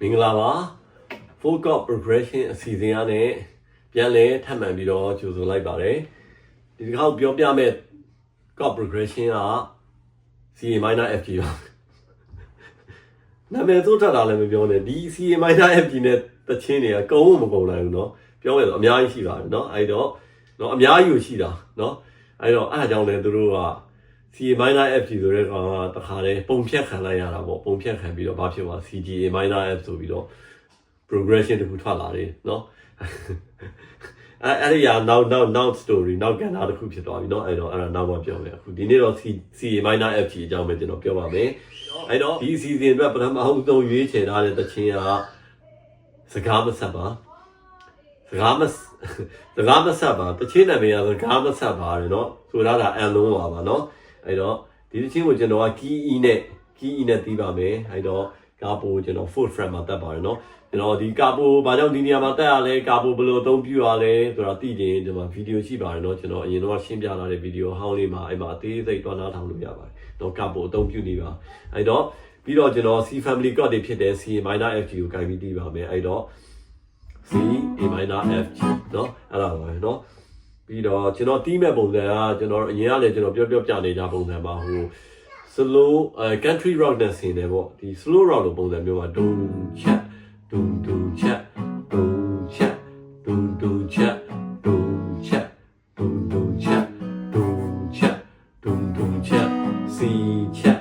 မင်္ဂလာပါ full cop progression အစီအစဉ်အားနဲ့ပြန်လဲထပ်မံပြီးတော့ကြိုဆိုလိုက်ပါတယ်ဒီတစ်ခါပြောပြမဲ့ cop progression က CA minor FG ပါနာမည်သို့ထပ်တာလည်းမပြောနဲ့ဒီ CA minor FG နဲ့တချင်းတွေကကုန်းမကုန်းနိုင်ဘူးเนาะပြောမယ်ဆိုအများကြီးရှိပါတယ်เนาะအဲ့တော့เนาะအများကြီးကိုရှိတာเนาะအဲ့တော့အဲ့အကြောင်းလည်းသူတို့က CA minor F ဆိုတဲ့ကောင်ကတခါလေပုံဖြတ်ခံလိုက်ရတာပေါ့ပုံဖြတ်ခံပြီးတော့ဘာဖြစ်သွား CGA minor F ဆိုပြီးတော့ progression တခုထွက်လာတယ်เนาะအဲအဲ့ဒီကနောက်နောက်နောက် story နောက်ကဏ္ဍတစ်ခုဖြစ်သွားပြီเนาะအဲ့တော့အဲ့ဒါနောက်မှပြောမယ်အခုဒီနေ့တော့ CA minor F ကြီးအကြောင်းပဲကျွန်တော်ပြောပါမယ်အဲ့တော့ဒီ season အတွက်ပထမအောင်ဆုံးရွေးချယ်ထားတဲ့တခြင်းကစကားမဆက်ပါစကားမစကားမဆက်ပါတခြင်းနာမည်ကစကားမဆက်ပါရယ်เนาะဆိုတော့ဒါအန်လုံးပါပါเนาะ အဲ့တော့ဒီတစ်ချင်းကိုကျွန်တော်က key e နဲ့ key e နဲ့ပြီးပါမယ်အဲ့တော့ကာပိုကျွန်တော် full frame မှာတက်ပါတယ်เนาะကျွန်တော်ဒီကာပိုဘာကြောင့်ဒီနေရာမှာတက်ရလဲကာပိုဘယ်လိုအသုံးပြုရလဲဆိုတာသိချင်ဒီမှာဗီဒီယိုရှိပါတယ်เนาะကျွန်တော်အရင်တော့ရှင်းပြလာတဲ့ဗီဒီယိုဟောင်းလေးမှာအဲ့မှာအသေးစိတ်တွားနားထောင်လို့ရပါတယ်เนาะကာပိုအသုံးပြုနေပါအဲ့တော့ပြီးတော့ကျွန်တော် C family code တွေဖြစ်တဲ့ C minor FG ကိုကြိုင်ပြီးတီးပါမယ်အဲ့တော့ C A minor FG เนาะအဲ့ဒါပါပဲเนาะ ပြီးတော့ကျွန်တော်တီးမဲ့ပုံစံကကျွန်တော်အရင်ကလည်းကျွန်တော်ပြောပြောပြနေကြပုံစံပါဟို slow အဲ country rock နဲ့ဆင်တယ်ပေါ့ဒီ slow rock လိုပုံစံမျိုးမှာဒုံချက်ဒုံဒုံချက်ဒုံချက်ဒုံဒုံချက်ဒုံချက်ဒုံဒုံချက်ဒုံချက်ဒုံဒုံချက် C ချက်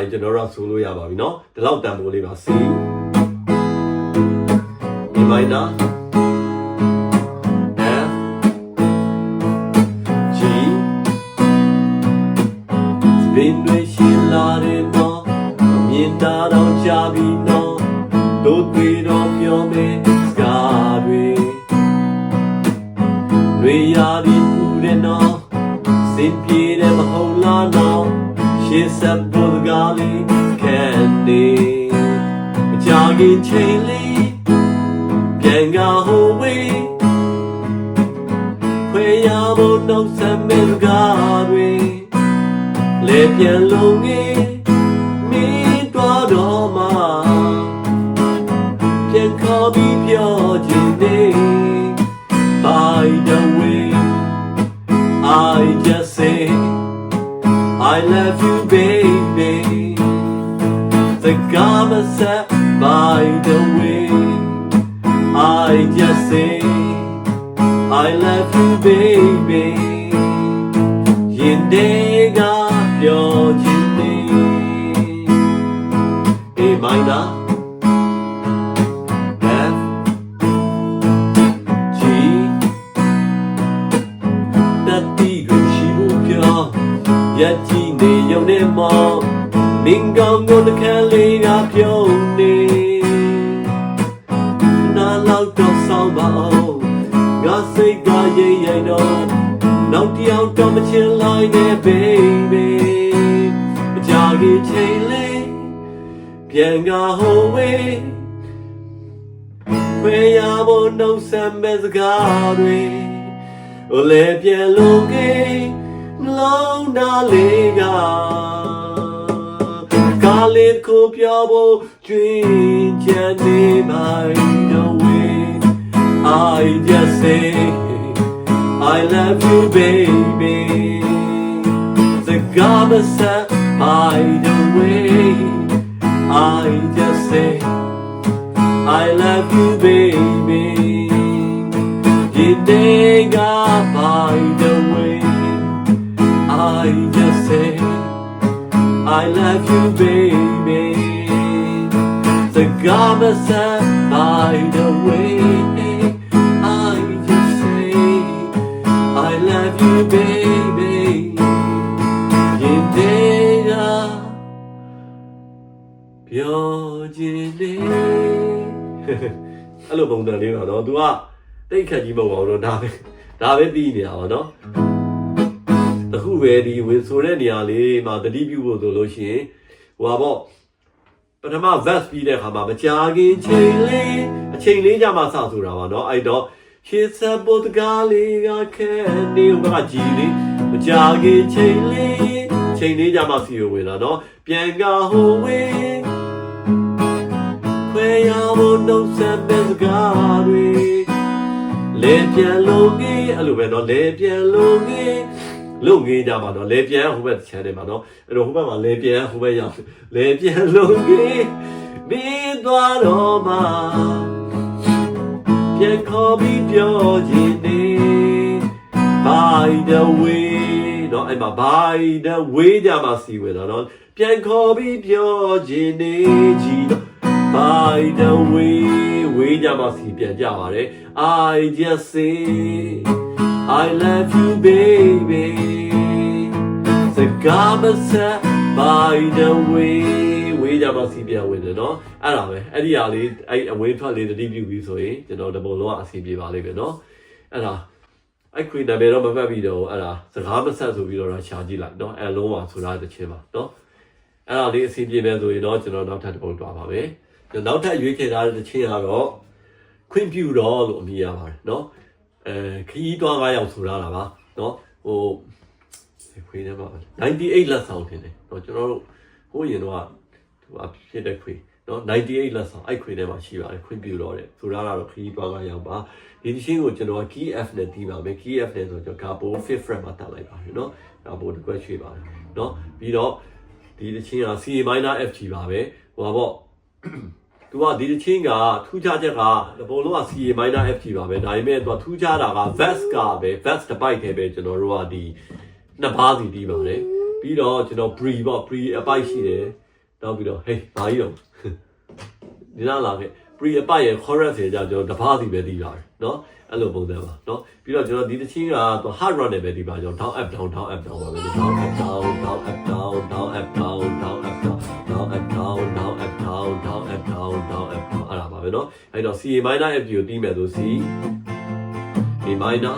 ရရင်ကျွန်တော်တို့ဆိုလို့ရပါပြီနော်ဒီလောက်တန်ဖိုးလေးပါ C A minor F G စပင်တွေရှင်လာတယ်နော်မြင်တာတော့ကြာပြီနော်တို့တွေတော့ပြောမယ်စကားတွေတွေရပြီးပူတယ်နော်စင်ပြေတယ်မဟုတ်လားနော်ရှေ့ဆက်ဖို့စကား ခင်ချိန်လေးပြန်ကဟိုဝေးခွေရဖို့နှုတ်ဆက်မဲ့စကားတွေလေပြန်လုံးငယ်မင်းတော်တော်မှာပြန်ခေါ်ပြီးပြောခြင်းနေ By the way I just say I love you baby The garment set by the way I just say I love you baby ရင်တွေကပြောချင်နေအေးမိုင်းနာ F G တတိရရှိဖို့ပြောရက်ကြည့်နေရုံနဲ့ မောင်မင်းကောင်းကိုတစ်ခါလေးကပြုံးနေနာလောက်တော့ဆောင်ပါအောင်ငါစိတ်ကရိမ့်ရိုင်တော့နောက်တစ်ယောက်တော့မချင်လိုက်နဲ့ baby မကြခင်ချိန်လေးပြန်ကဟိုဝေးဝေးရဖို့နှုတ်ဆက်မဲ့စကားတွေဟိုလေပြန်လုံးကြီးနှလုံးသားလေးက ကားလေးကိုပြောဖို့ကျွင်းချန်နေပါတော့ဝေး I just say I love you, baby. The garment set by the way. I just say, I love you, baby. You dig up by the way. I just say, I love you, baby. The garment set by the way. I just say, I love you, baby. In there, ပြောခြင်းနေအဲ့လိုပုံစံလေးတော့နော် तू ကတိတ်ခက်ကြီးမဟုတ်ပါဘူးတော့ဒါပဲဒါပဲပြီးနေတာပါနော် တခုပဲဒီဝင်ဆိုတဲ့နေရာလေးမှာတတိပြုဖို့ဆိုလို့ရှိရင်ဟိုပါပေါ့ပထမ verse ပြီးတဲ့အခါမှာမကြာခင်ချိန်လေးအချိန်လေးကြမှာစဆိုတာပါเนาะအဲ့တော့ ရှေ့ဆက်ပေါ်တကားလေးကခဲနေဘကကြည်လေးမကြခင်ချိန်လေးချိန်လေးကြမှစီကိုဝင်လာနော်ပြန်ကဟိုဝေးခွဲရဖို့နှုတ်ဆက်တဲ့စကားတွေလေပြန်လုံးကြီးအဲ့လိုပဲနော်လေပြန်လုံးကြီး လုံငေးကြပါတော့လေပြန်ဟိုဘက်ချမ်းတယ်ပါတော့အဲ့တော့ဟိုဘက်မှာလေပြန်ဟိုဘက်ရောက်လေပြန်လုံငေးပြီးသွားတော့မှပြန်ခေါ်ပြီးပြောခြင်းနေ by the way တော့အဲ့မှာ by the way ကြမှာစီဝင်တော့နော်ပြန်ခေါ်ပြီးပြောခြင်းနေကြည့်တော့ by the way ဝေးကြမှာစီပြန်ကြပါတယ် i just say I love you baby စကားမဆက် by the way ဝေးကြမှာစီပြဝင်တယ်နော်အဲ့ဒါပဲအဲ့ဒီဟာလေးအဲ့အဝေးထွက်လေးတတိပြုပြီးဆိုရင်ကျွန်တော်ဒီပုံလုံးကအစီပြေပါလိမ့်မယ်နော်အဲ့ဒါအဲ့ခွေနာမည်တော့မမှတ်ပြီးတော့အဲ့ဒါစကားမဆက်ဆိုပြီးတော့ရှာကြည့်လိုက်နော်အဲ့လုံးပါဆိုတာတစ်ချင်းပါနော်အဲ့ဒါလေးအစီပြေပဲဆိုရင်တော့ကျွန်တော်နောက်ထပ်တစ်ပုံတွားပါပဲနောက်ထပ်ရွေးချယ်ထားတဲ့တစ်ချင်းကတော့ခွင့်ပြုတော့လို့အမည်ရပါတယ်နော် အဲခရီးသွား၅ယောက်ဆိုတာလားပါเนาะဟိုခွေထဲမှာ98လက်ဆောင်တင်တယ်เนาะကျွန်တော်တို့ဟိုရင်တော့သူအဖြစ်တဲ့ခွေเนาะ98လက်ဆောင်အဲ့ခွေထဲမှာရှိပါတယ်ခွင့်ပြုတော့တယ်ဆိုတာကတော့ခရီးသွား၅ယောက်ပါဒီတစ်ချင်းကိုကျွန်တော် key f နဲ့တီးပါမယ် key f နဲ့ဆိုတော့ကျွန်တော် gabo 5 fret မှာတက်လိုက်ပါတယ်เนาะ gabo တစ်ခွက်ရွှေ့ပါတယ်เนาะပြီးတော့ဒီတစ်ချင်းက C minor F G ပါပဲဟိုပါပေါ့ သူကဒီတစ်ချင်းကထူးခြားချက်ကတဘောလုံးက CA minor F ကြီးပါပဲဒါပေမဲ့သူကထူးခြားတာက vest ကပဲ vest တစ်ပိုက်ထဲပဲကျွန်တော်တို့ကဒီနှစ်ပါးစီတီးပါတယ်ပြီးတော့ကျွန်တော် pre ပေါ့ pre အပိုက်ရှိတယ်နောက်ပြီးတော့ hey ဘာကြီးတော့ဒီလားလာခဲ့ pre အပိုက်ရဲ့ chorus တွေကြောင့်ကျွန်တော်တစ်ပါးစီပဲတီးပါတယ်เนาะအဲ့လိုပုံစံပါเนาะပြီးတော့ကျွန်တော်ဒီတစ်ချင်းကသူ hard run နဲ့ပဲတီးပါကျွန်တော် down up down down up down ပါပဲ down up down down up down down up down down up down down up down down up down down up down down up down အဲ့ဒါပါပဲเนาะအဲ့တော့ C minor F ကိုတီးမယ်ဆို C A minor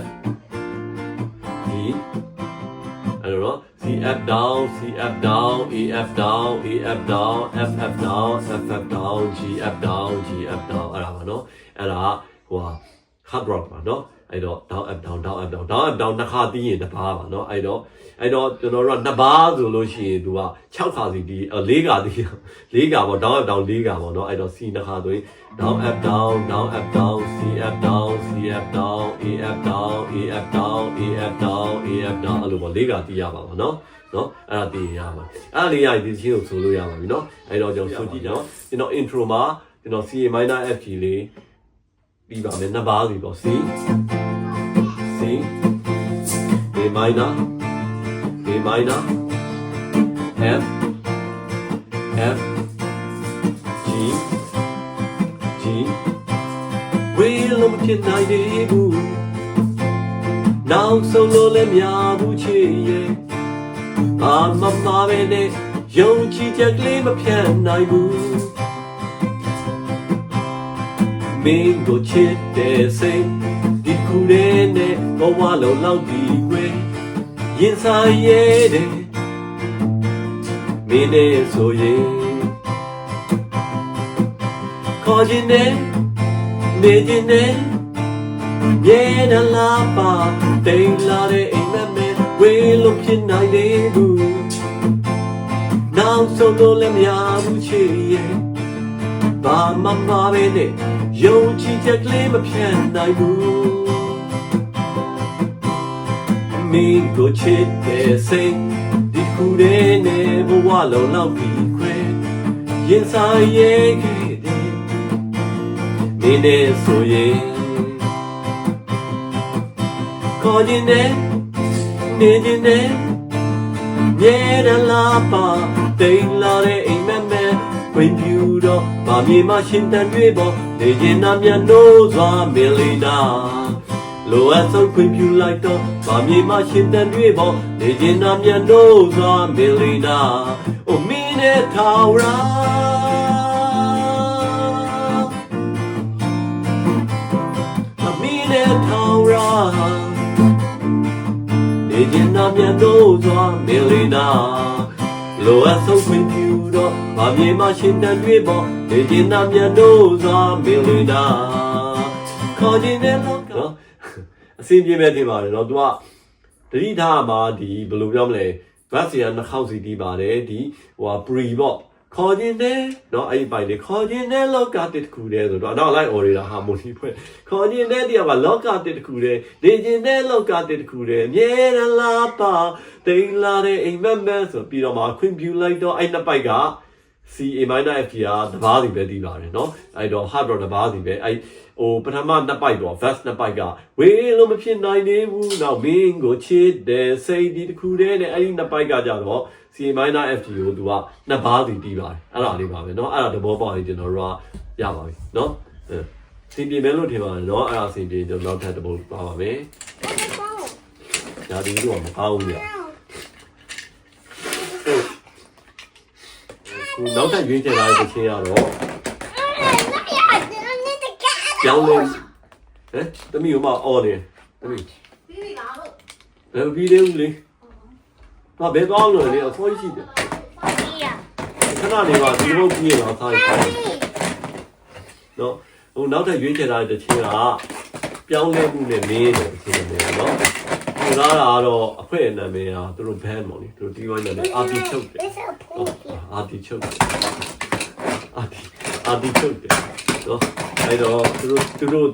F D အဲ့တော့ C F down C F down E F down E F down F F down F F down G F down G F down အဲ့ဒါပါเนาะအဲ့ဒါဟိုဟာ hard rock ပါเนาะ အဲ့တော့ down up down down up down down up down နှစ်ခါတီးရင်တစ်ပါးပါเนาะအဲ့တော့အဲ့တော့ကျွန်တော်တို့ကနှစ်ပါးဆိုလို့ရှိရင်သူက6ခါစီတီး၄ခါတီး၄ခါပေါ့ down up down ၄ခါပေါ့เนาะအဲ့တော့ C နှစ်ခါဆိုရင် down up down down up down C up down C up down A up down A up down A up down A up down အဲ့လိုပေါ့၄ခါတီးရပါပါเนาะနော်အဲ့ဒါသိရမှာအဲ့ဒါလေးရဒီချင်းကိုဆိုလို့ရပါပြီနော်အဲ့တော့ကျွန်တော်ဆိုကြည့်ကြအောင်ကျွန်တော် intro မှာကျွန်တော် C minor F G လေးပြီးပါမယ်နှစ်ပါးစီပေါ့ C C A minor A minor F F G G ဝေးလုံးမဖြစ်နိုင်သေးဘူးနောက်ဆုံးလို့လည်းမရဘူးချစ်ရဲ့အာမမပဲနဲ့ယုံကြည်ချက်ကလေးမဖြတ်နိုင်ဘူးမင်းကိုချစ်တဲ့စိတ်ဒီ ခုလေးနဲ့ဘဝလုံးလောက်ဒီကွယ်ရင်ဆိုင်ရတဲ့မင်းနဲ့ဆိုရင်ခေါ်ခြင်းနဲ့နေခြင်းနဲ့မြေတလာပါတိမ်လာတဲ့အိမ်မက်မဲ့ဝေးလို့ဖြစ်နိုင်သေးဘူးနောက်ဆုံးလို့လည်းမရဘူးချစ်ရဲ့ ဘာမှမပဲနဲ့ယုံကြည်ချက်ကလေးမဖြတ်နိုင်ဘူးမင်းကိုချစ်တဲ့စိတ်ဒီခုတည်းနဲ့ဘဝလုံးလောက်ပြီးခွဲရင်ဆိုင်ရဲ့ခဲ့တဲ့မင်းနဲ့ဆိုရင်ခေါ်ခြင်းနဲ့နေခြင်းနဲ့မြဲတလာပါတိမ်လာတဲ့အိမ်မက်မဲ့ ဝင်ပြူတော့ဗာမြေမှာရှင်တန်တွေပေါ်နေခြင်းနာမြန်နိုးစွာမင်လီနာလိုအပ်ဆုံးခွင့်ပြုလိုက်တော့ဗာမြေမှာရှင်တန်တွေပေါ်နေခြင်းနာမြန်နိုးစွာမင်လီနာအိုမင်းနဲ့ထာဝရာအမင်းနဲ့ထာဝရာနေခြင်းနာမြန်တို့စွာမင်လီနာလိုအပ်ဆုံးခွင့်ပြု တော့ဗာမြေမှာရှင်တန်တွေပေါ်နေခြင်းနာမြန်တို့စွာမင်လီနာခေါ်ခြင်းနဲ့လောကနော်အစင်ပြေမဲ့တင်ပါတယ်နော် तू ကတတိထားမှာဒီဘယ်လိုပြောမလဲဘတ်စီကနှာခေါက်စီတီးပါတယ်ဒီဟိုဟာ pre ပေါ့ ခေါ်ခြင်းနဲ့နော်အဲ့ဒီပိုင်လေခေါ်ခြင်းနဲ့လောကတစ်ခုတည်းဆိုတော့နောက်လိုက် order ဟာမိုနီဖွဲ့ခေါ်ခြင်းနဲ့တရားကလောကတစ်ခုတည်းနေခြင်းနဲ့လောကတစ်ခုတည်းအမြဲတမ်းလာပါတိန်လာတဲ့အိမ်မက်မက်ဆိုပြီးတော့မှခွင့်ပြုလိုက်တော့အဲ့နှစ်ပိုက်က C A minor F ကတဘာစီပဲတည်ပါတယ်เนาะအဲ့တော့ hard draw တဘာစီပဲအဲ့ဟိုပထမနှစ်ပိုက်တော့ verse နှစ်ပိုက်ကဝေးလို့မဖြစ်နိုင်သေးဘူးနောက်မင်းကိုချစ်တယ်စိတ်ဒီတစ်ခုတည်းနဲ့အဲ့ဒီနှစ်ပိုက်ကကြတော့ C A minor F ကိုသူကနှစ်ဘာစီတည်ပါတယ်အဲ့ဒါလေးပါပဲเนาะအဲ့ဒါသဘောပေါက်ရင်ကျွန်တော်တို့ကရပါပြီเนาะအဲစင်ပြေမယ်လို့ထင်ပါတယ်เนาะအဲ့ဒါစင်ပြေကျွန်တော်နောက်ထပ်တစ်ပုဒ်ပါပါမယ်ဒါဒီတော့မကောင်းဘူးညခုနောက်ထပ်ရွေးချယ်လာတဲ့ချင်းကတော့ ပြောင်းလဲဟမ်တမီးကမအော်နေတမီး ပြီးပြီလားလို့ ဘယ်ပြီးသေးဘူးလေ ဟာဘယ်သွားလို့လဲအဖိုးရှိတယ်ခဏနေပါဒီလိုပြီးရတော့သားရနော်ဟိုနောက်ထပ်ရွေးချယ်လာတဲ့ချင်းကပြောင်းလဲမှုနဲ့မင်းတယ်ချင်းတယ်နော်ဒီလာကတော့အဖွဲနာမည်ဟာသူတို့ဘန်းပေါ့လေသူတို့ဒီဝိုင်းနာမည်အာတီချုပ်တယ်အာတီချုပ်တယ်အာတီအာတီချုပ်တယ် နော်အဲ့တော့သူတို့သူတို့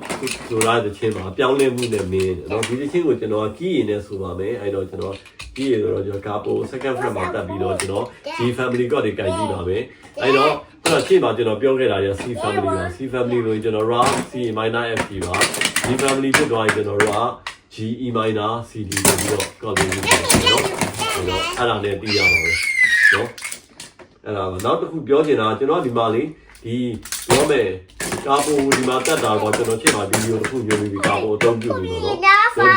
ဆိုရတဲ့ချင်းမှာပြောင်းလဲမှုနဲ့မင်းတယ်နော်ဒီတစ်ချင်းကိုကျွန်တော်ကီးရင်နဲ့ဆိုပါမယ်အဲ့တော့ကျွန်တော်ကီးရတော့ကျွန်တော်ကာပို second frame မှာတက်ပြီးတော့ကျွန်တော် G family ကတွေကြိုက်ကြည့်ပါမယ်အဲ့တော့အဲ့တော့ရှေ့မှာကျွန်တော်ပြောခဲ့တာရ C family ပါ C family လို့ကျွန်တော် ra C minor F ပါ G family ဖြစ်သွားရင်ကျွန်တော်တို့က G E minor C D ဆိုပြီးတော့ကောက်ပြီးပြီနော်အဲ့တော့အဲ့ဒါနဲ့ပြီးရပါမယ်နော်အဲ့ဒါပါနောက်တစ်ခုပြောချင်တာကျွန်တော်ဒီမှာလေဒီပြောမယ် ကာပိုဒီမှာတက်တာတော့ကျွန်တော်ချိန်မှာဗီဒီယိုတစ်ခုညွှန်ပြီးကာပိုအသုံးပြုနေတော့နော်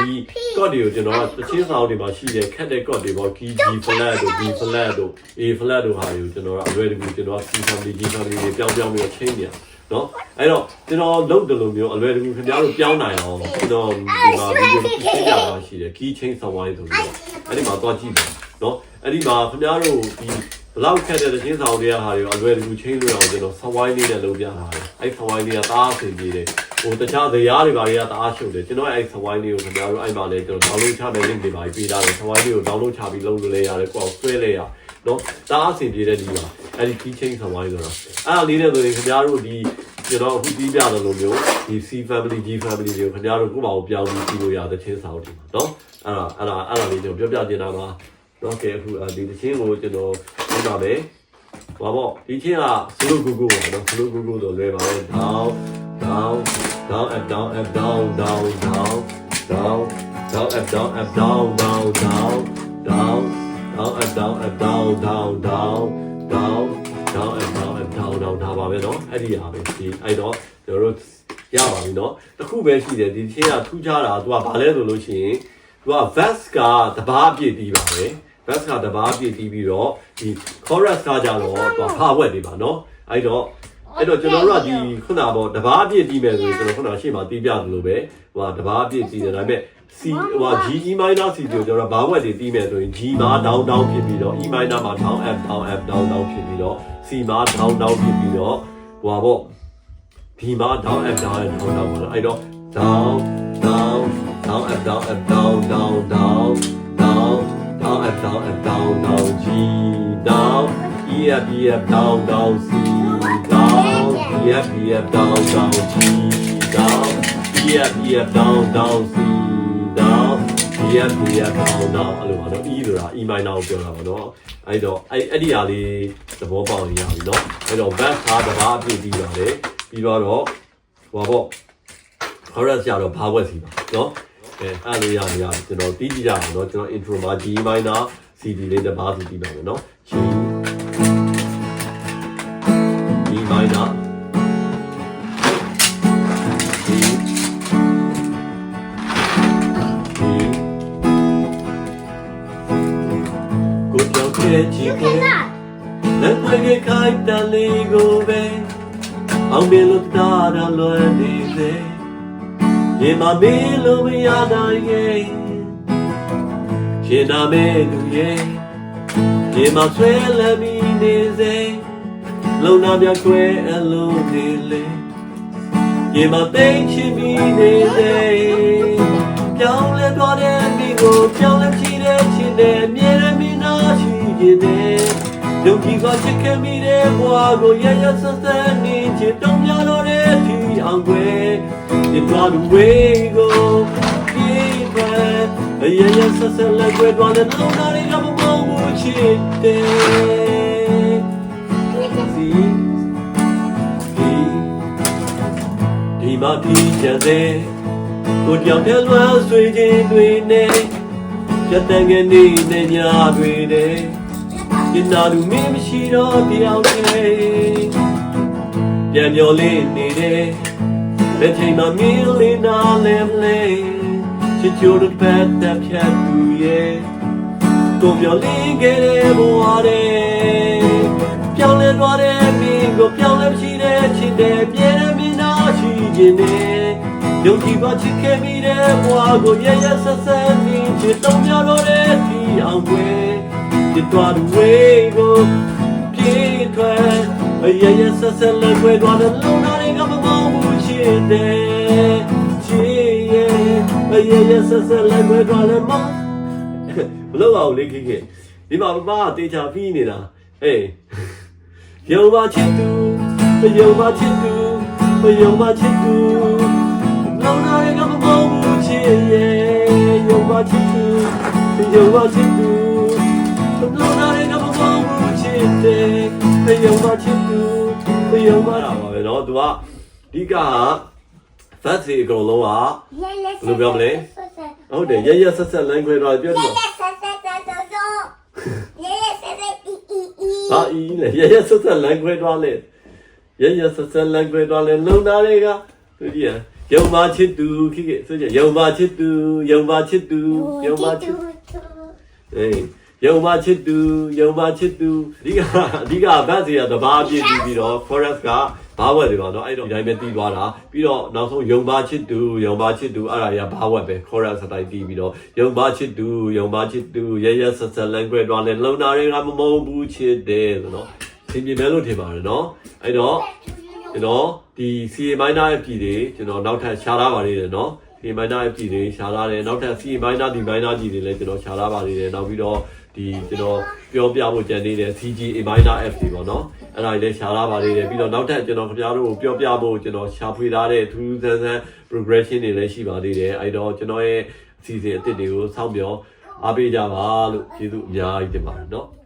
ဒီ code တွေကိုကျွန်တော်ကတချင်းစာအုပ်တွေမှာရှိတဲ့ခက်တဲ့ code တွေပေါ့ key G flat တို့ B flat တို့ A flat တို့ဟာတွေကိုကျွန်တော်ကအလွယ်တကူကျွန်တော် C family G family တွေပြောင်းပြောင်းပြီးတော့ချိန်နေရနော်အဲ့တော့ကျွန်တော်လုပ်တယ်လို့မျိုးအလွယ်တကူခင်ဗျားတို့ပြောင်းနိုင်အောင်ကျွန်တော်ဒီမှာဗီဒီယိုတစ်ခုပြတာရှိတယ် key chain ဆောင်းဝိုင်းဆိုပြီးတော့အဲ့ဒီမှာသွားကြည့်ပါနော်အဲ့ဒီမှာခင်ဗျားတို့ဒီ ဘလောက်ခက်တဲ့ချင်းဆောင်တွေကဟာတွေကိုအလွယ်တကူချင်းလို့အောင်ကျွန်တော်ဆောင်းဝိုင်းလေးနဲ့လုပ်ပြတာတယ်အဲ့ဆောင်းဝိုင်းလေးကတအားအဆင်ပြေတယ်ဟိုတခြားဇရာတွေဘာတွေကတအားရှုပ်တယ်ကျွန်တော်အဲ့ဆောင်းဝိုင်းလေးကိုခင်ဗျားတို့အဲ့မှာလေကျွန်တော် download ချမယ် link တွေပါပေးထားတယ်ဆောင်းဝိုင်းလေးကို download ချပြီးလုပ်လို့လည်းရတယ်ကိုယ်ဆွဲလဲရနော်တအားအဆင်ပြေတဲ့ဒီပါအဲ့ဒီ key chain ဆောင်းဝိုင်းဆိုတော့အဲ့ဒါလေးနဲ့ဆိုရင်ခင်ဗျားတို့ဒီကျွန်တော်အခုပြီးပြတယ်လို့မျိုးဒီ C family G family တွေကိုခင်ဗျားတို့ကိုယ့်ဘာကိုပြောင်းပြီးပြီးလို့ရတဲ့ချင်းဆောင်တွေပါနော်အဲ့ဒါအဲ့ဒါအဲ့ဒါလေးကျွန်တော်ပြောပြချင်တာပါ တော့ကဲအခုဒီတစ်ချင်းကိုကျွန်တော်ပြပါမယ်ဘာပေါ့ဒီချင်းက solo google ပါနော် solo google တော့လွယ်ပါလေ down down down up down up down down down down down up down up down down down down down up down up down down down down down up down up down down ဒါပါပဲเนาะအဲ့ဒီဟာပဲဒီအဲ့တော့ကျွန်တော်တို့ရပါပြီเนาะတခုပဲရှိတယ်ဒီချင်းကထူးခြားတာသူကဘာလဲဆိုလို့ရှိရင်သူက vest ကတဘာအပြည့်ပြီးပါပဲ bass ကတဘာပြည့်ပြီးပြီးတော့ဒီ chorus ကကြတော့သူဟာဝက်နေပါနော်အဲ့တော့အဲ့တော့ကျွန်တော်တို့ကဒီခုနကတော့တဘာပြည့်ပြီးမယ်ဆိုရင်ကျွန်တော်ခုနရှေ့မှာတီးပြသလိုပဲဟိုကတဘာပြည့်ပြီးတယ်ဒါပေမဲ့ C ဟိုက G G minor C ကိုကျွန်တော်ဘာဝက်တွေတီးမယ်ဆိုရင် G မှာ down down ဖြစ်ပြီးတော့ E minor မှာ down up down up down down ဖြစ်ပြီးတော့ C မှာ down down ဖြစ်ပြီးတော့ဟိုပါပေါ့ B မှာ down up down up down down ဆိုတော့အဲ့တော့ down down down up down up down down down down F down F down down G down E F E F down down C down E F E F down down G down E F E F down down C down E F E F down down အဲ့လိုပါတော့ E ဆိုတာ E minor ကိုပြောတာပါတော့အဲ့တော့အဲ့အဲ့ဒီဟာလေးသဘောပေါက်ရင်ရပြီเนาะအဲ့တော့ bass ဟာတဘာအပြည့်ပြီးပါတယ်ပြီးတော့ဟိုပါပေါ့ chorus ကြတော့ဘာဝက်စီပါเนาะ အဲအဲ့လိုရရရကျွန်တော်တီးကြည့်ကြအောင်เนาะကျွန်တော် intro မှာ G minor CD လေးတစ်ပါးစီတီးပါမယ်เนาะ G G minor G G ကိုကြောက်တဲ့ချီကလက်မကခိုက်တလေးကိုပဲအောင်မလို့တာရလွယ်နေစေ ရေမမေးလို့မရနိုင်ရဲ့ရှင်နာမဲသူရဲ့ရေမဆွဲလက်ပြီးနေစေလုံနာမြခွဲအလုံးနေလေရေမသိမ်းချင်ပြီးနေတဲ့ပြောင်းလဲသွားတဲ့မိကိုပြောင်းလဲချင်တဲ့ချင်တဲ့မြဲတဲ့မိနာရှိခြင်းတဲ့ယုံကြည်စွာချစ်ခင်မိတဲ့ဘဝကိုရရဆက်ဆက်နေချင်တုံးများတော့တဲ့ဒီအောင်ွယ် ဒီတော်လူဝေးကိုပြေးပဲရရဆက်ဆက်လက်ွယ်တော်တဲ့လုံးသားတွေကမမောင်းဘူးချစ်တဲ့စီစီဒီမှာဒီချင်တဲ့ကိုကြောင်တဲ့လွမ်းဆွေခြင်းတွေနဲ့ပြတ်တန်ကနေနဲ့ညာတွေနဲ့ဒီနာလူမင်းမရှိတော့တရားနဲ့ပြန်ပြောလေးနေတယ် လက်ချိန်မှာမင်းလေးနာလဲမလဲချစ်ချိုးတဲ့ပတ်သက်ဖြတ်သူရဲ့ကိုပြောလေးခဲ့တဲ့ဘဝတဲ့ပြောင်းလဲသွားတဲ့မင်းကိုပြောင်းလဲမရှိတဲ့ချစ်တဲ့ပြည့်တဲ့မင်းသားရှိခြင်းနဲ့ယုံကြည်ပါချစ်ခဲ့မိတဲ့ဘဝကိုရရဆက်ဆက်နေချစ်တော့များတော့တဲ့ဒီအောင်ွယ်ဒီတော်သူဝေးကိုပြေးထွက်ရရဆက်ဆက်လက်ွယ်သွားတဲ့ တဲ့ချစ်ရဲ့ရရဆက်ဆက်လက်ွယ်သွားတဲ့မောင်းဘလို့အောင်လေးခေခေဒီမှာပပကတေချာပြီးနေတာဟေးယုံပါချစ်သူယုံပါချစ်သူယုံပါချစ်သူလုံနာတွေကမမောင်းဘူးချစ်ရဲ့ယုံပါချစ်သူယုံပါချစ်သူလုံနာတွေကမမောင်းဘူးချစ်တဲ့ယုံပါချစ်သူယုံပါတာပါပဲเนาะ तू ကဒီက ဖတ်စီအကုန်လုံးကဟုတ်တယ်ရရဆက်ဆက်လမ်းခွဲတော့ပြောပြဟာအီးလေရရဆက်ဆက်လမ်းခွဲတော့လေရရဆက်ဆက်လမ်းခွဲတော့လေလုံသားတွေကသူကြီးယုံပါချစ်သူခိခိဆိုကြယုံပါချစ်သူယုံပါချစ်သူယုံပါချစ်အေးယုံပါချစ်သူယုံပါချစ်သူအဓိကအဓိကဗတ်စီကတဘာပြည့်ပြီးပြီးတော့ forest က ဘာဝက်တွေပါတော့အဲ့တော့ဒီတိုင်းပဲတီးသွားတာပြီးတော့နောက်ဆုံးယုံပါချစ်သူယုံပါချစ်သူအဲ့ဒါကြီးကဘာဝက်ပဲ chorus အတိုင်းတီးပြီးတော့ယုံပါချစ်သူယုံပါချစ်သူရရဆက်ဆက် language တော့လည်းလုံနာတွေကမမုန်းဘူးချစ်တယ်ဆိုတော့သင်ပြမယ်လို့ထင်ပါတယ်နော်အဲ့တော့ကျွန်တော်ဒီ CA minor FG တွေကျွန်တော်နောက်ထပ်ရှားထားပါသေးတယ်နော် CA minor FG တွေရှားထားတယ်နောက်ထပ် CA minor ဒီ minor ကြီးတွေလည်းကျွန်တော်ရှားထားပါသေးတယ်နောက်ပြီးတော့ ဒီကျွန်တော်ပြောပြဖို့ကြံနေတဲ့ CG A minor FG ပေါ့နော်အဲ့ဒါကြီးလည်းရှားထားပါသေးတယ်ပြီးတော့နောက်ထပ်ကျွန်တော်ခင်ဗျားတို့ကိုပြောပြဖို့ကျွန်တော်ရှာဖွေထားတဲ့ထူးထူးဆန်းဆန်း progression တွေလည်းရှိပါသေးတယ်အဲ့တော့ကျွန်တော်ရဲ့အစီအစဉ်အသစ်တွေကိုစောင့်မျှော်အားပေးကြပါလို့ကျေးဇူးအများကြီးတင်ပါတယ်နော်